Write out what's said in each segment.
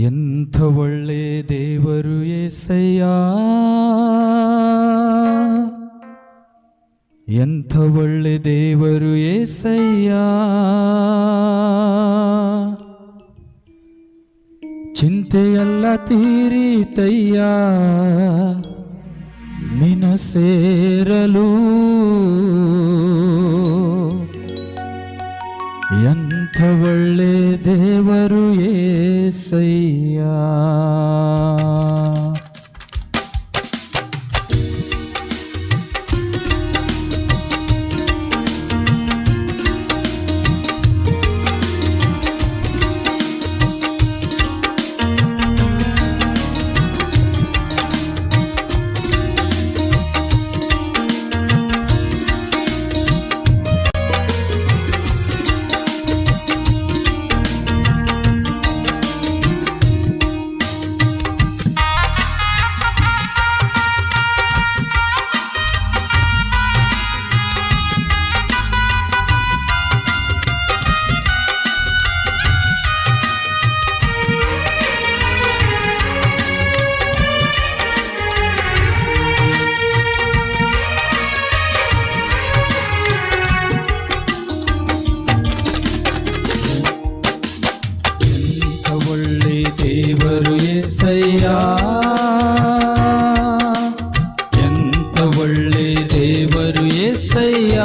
ಎಂಥ ಒಳ್ಳೆ ದೇವರು ಏಸಯ್ಯ? ಎಂಥ ಒಳ್ಳೆ ದೇವರು ಏಸಯ್ಯ? ಚಿಂತೆಯೆಲ್ಲ ತೀರಿತಯ್ಯ ನಿನ ಸೇರಲು. ಎಂಥ ಒಳ್ಳೆ ದೇವರು ಏಸಯ್ಯ? ದೇವರು ಏಸಯ್ಯ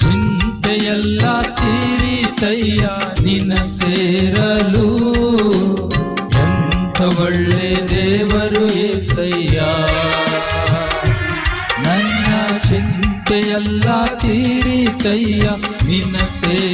ಚಿಂತೆಯೆಲ್ಲ ತೀರಿತಯ್ಯ, ನಿನ್ನ ಸೇರಲು ಎಂಥ ಒಳ್ಳೆ ದೇವರು ಏಸಯ್ಯ ನನ್ನ ಚಿಂತೆಯೆಲ್ಲ ತೀರಿತಯ್ಯ, ನಿನ್ನ ಸೇರಲು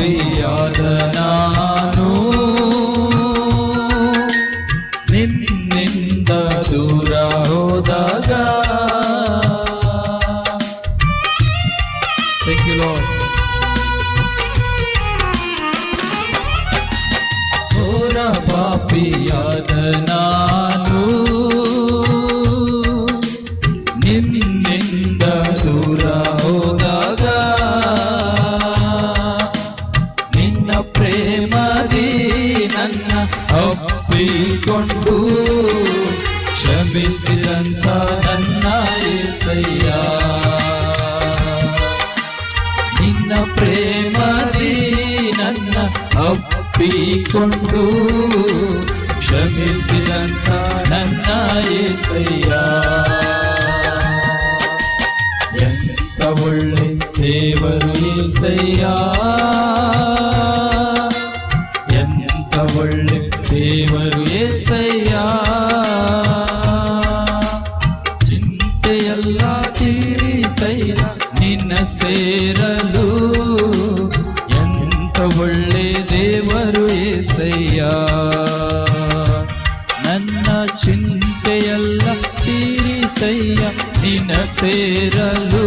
ಪಾಪಿಯಾದ ನಾನು ನಿನ್ನಿಂದ ದೂರ ಹೋದಾಗ Thank you, Lord. ಘೋರ ಪಾಪಿಯಾದ ನಾನು ಅಪ್ಪಿಕೊಂಡು ಕ್ಷಮಿಸಿದಂತ ನನ್ನ ಏಸಯ್ಯ. ನಿನ್ನ ಪ್ರೇಮದಿ ನನ್ನ ಅಪ್ಪಿಕೊಂಡು ಕ್ಷಮಿಸಿದಂತ ನನ್ನ ಏಸಯ್ಯ. ಎಂತ ಒಳ್ಳೆ ದೇವರು ಏಸಯ್ಯ. ನಿನ್ನ ಸೇರಲು ಎಂತ ಒಳ್ಳೆ ದೇವರು ಏಸಯ್ಯ ನನ್ನ ಚಿಂತೆಯೆಲ್ಲ ತೀರಿತಯ್ಯ ನಿನ್ನ ಸೇರಲು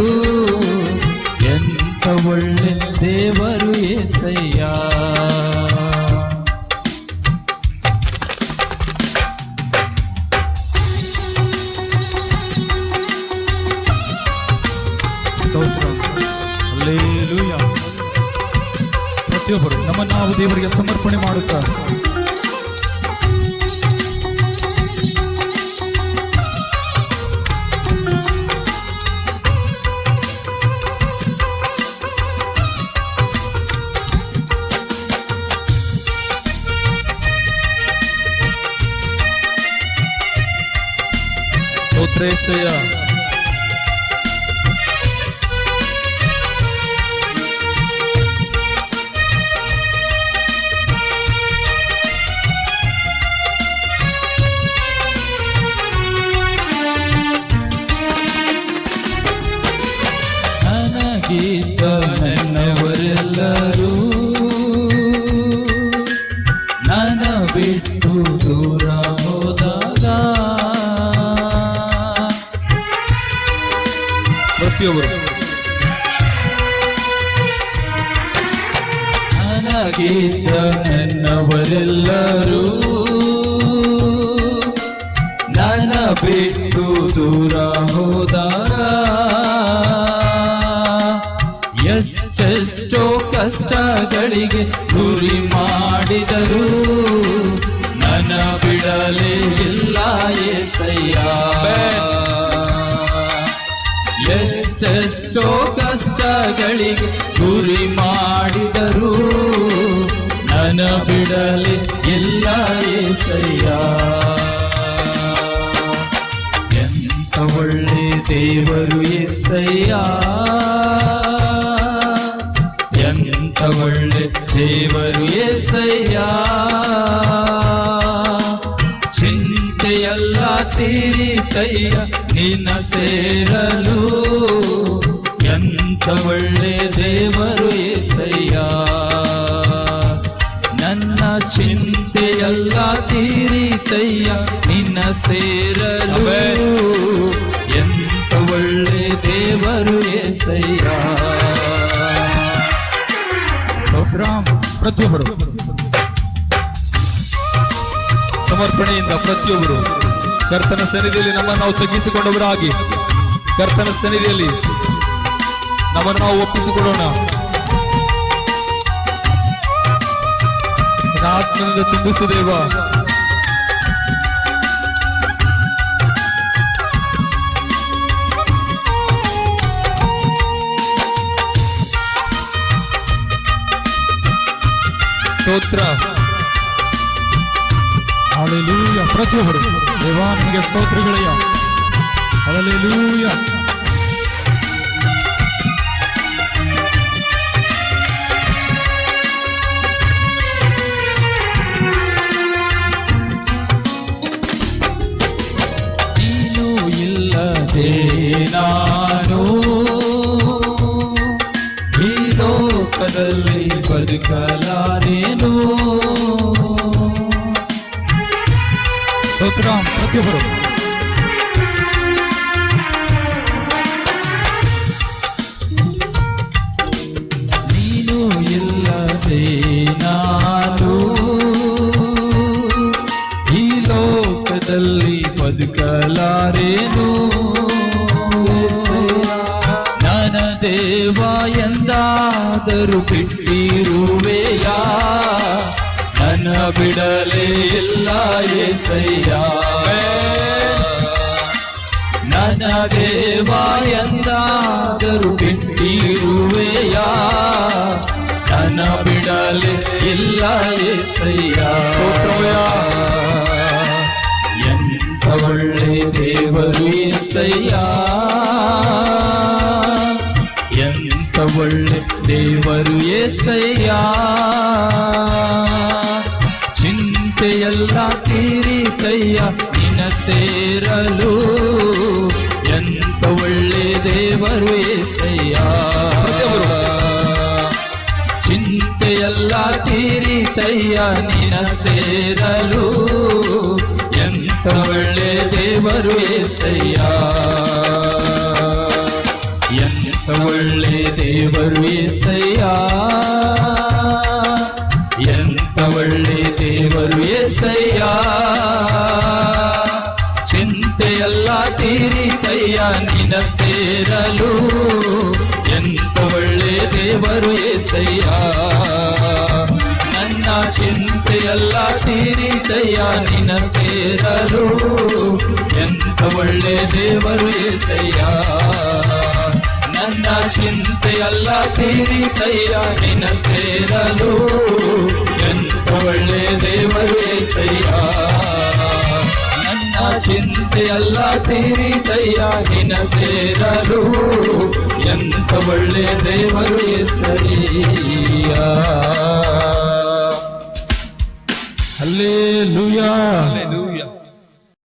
ಸಮರ್ಪಣೆ ಮಾಡುತ್ತಾ ನನ್ನವರೆಲ್ಲರೂ ನನ್ನ ಬಿಟ್ಟು ದೂರ ಹೋದಾಗ ಎಷ್ಟೆಷ್ಟೋ ಕಷ್ಟಗಳಿಗೆ ಗುರಿ ಮಾಡಿದರು ನನ್ನ ಬಿಡಲೇ ಇಲ್ಲ ಎಸಯ್ಯ ಎಷ್ಟೆಷ್ಟೋ ಕಷ್ಟಗಳಿಗೆ ಗುರಿ ಮಾಡಿದರು ನನ್ನ ಬಿಡಲಿ ಇಲ್ಲ ಏಸಯ್ಯ ಎಂತ ಒಳ್ಳೆ ದೇವರು ಎಸಯ್ಯ ಎಂತ ಒಳ್ಳೆ ದೇವರು ಚಿಂತೆಯಲ್ಲ ತೀರಿತಯ್ಯ ನಿನ್ನ ಸೇರಲು. ಎಂತ ಒಳ್ಳೆ ದೇವರು ಎಸಯ್ಯ ಸ್ತೋತ್ರಾಮ್ ಪ್ರತಿಯೊಬ್ಬರು. ಸಮರ್ಪಣೆಯಿಂದ ಪ್ರತಿಯೊಬ್ಬರು. ಕರ್ತನ ಸನ್ನಿಧಿಯಲ್ಲಿ ನಮ್ಮನ್ನು ನಾವು ತಗ್ಗಿಸಿಕೊಂಡವರಾಗಿ. ಕರ್ತನ ಸನ್ನಿಧಿಯಲ್ಲಿ ನಮ್ಮನ್ನು ನಾವು ಒಪ್ಪಿಸಿಕೊಡೋಣ. ನಿನ್ನ ಆತ್ಮನಿಂದ ತುಂಬಿಸು ದೇವ ಸ್ತೋತ್ರ ಹಾಲೆಲೂಯ ಪ್ರತಿಯೊಬ್ಬರು ದೇವಾ ನಿಮಗೆ ಸ್ತೋತ್ರಗಳಯ್ಯ ಹಾಲೆಲೂಯ ನಾನು ಈ ಲೋಕದಲ್ಲಿ ಬದುಕಲಾರೇನು ಸ್ತೋತ್ರ ಪ್ರತಿಯೊಬ್ಬರು ನೀನು ಇಲ್ಲದೆ ನಾನು ಈ ಲೋಕದಲ್ಲಿ ಬದುಕಲಾರೇನು ದೇವ ಎಂದಾದರೂ ಬಿಟ್ಟಿರುವೆಯಾ ನನ್ನ ಬಿಡಲೇ ಇಲ್ಲ ಏಸಯ್ಯ. ನನ್ನ ದೇವ ಎಂದಾದರೂ ಬಿಟ್ಟಿರುವೆಯಾ ನನ್ನ ಬಿಡಲೇ ಇಲ್ಲ ಏಸಯ್ಯ. ಎಂತ ಒಳ್ಳೆ ದೇವರು ಏಸಯ್ಯ. ದೇವರು ಏಸಯ್ಯ ಚಿಂತೆಯೆಲ್ಲ ತೀರಿತಯ್ಯ ನಿನ ಸೇರಲು ಎಂತ ಒಳ್ಳೆ ದೇವರು ಏಸಯ್ಯ ಚಿಂತೆಯೆಲ್ಲ ತೀರಿತಯ್ಯ ನಿನ ಸೇರಲು ಎಂತ ಒಳ್ಳೆ ದೇವರು ಏಸಯ್ಯ ಸೇರಲು ಎಂತ ಒಳ್ಳೆ ದೇವರು ಏಸಯ್ಯ? ನನ್ನ ಚಿಂತೆಯೆಲ್ಲ ತೀರಿತಯ್ಯ ನಿನ ಸೇರಲು ಎಂತ ಒಳ್ಳೆ ದೇವರು ಏಸಯ್ಯ? ನನ್ನ ಚಿಂತೆಯಲ್ಲ ತೀರಿತಯ್ಯ ನಿನ ಸೇರಲು ಎಂತ ಚಿಂತೆಯಲ್ಲ ತೀರಿತಯ್ಯ ನಿನ ಸೇರಲು. ಎಂತ ಒಳ್ಳೆ ದೇವರು ಸರಿಯ ಅಲ್ಲೇ ಲೂಯಾ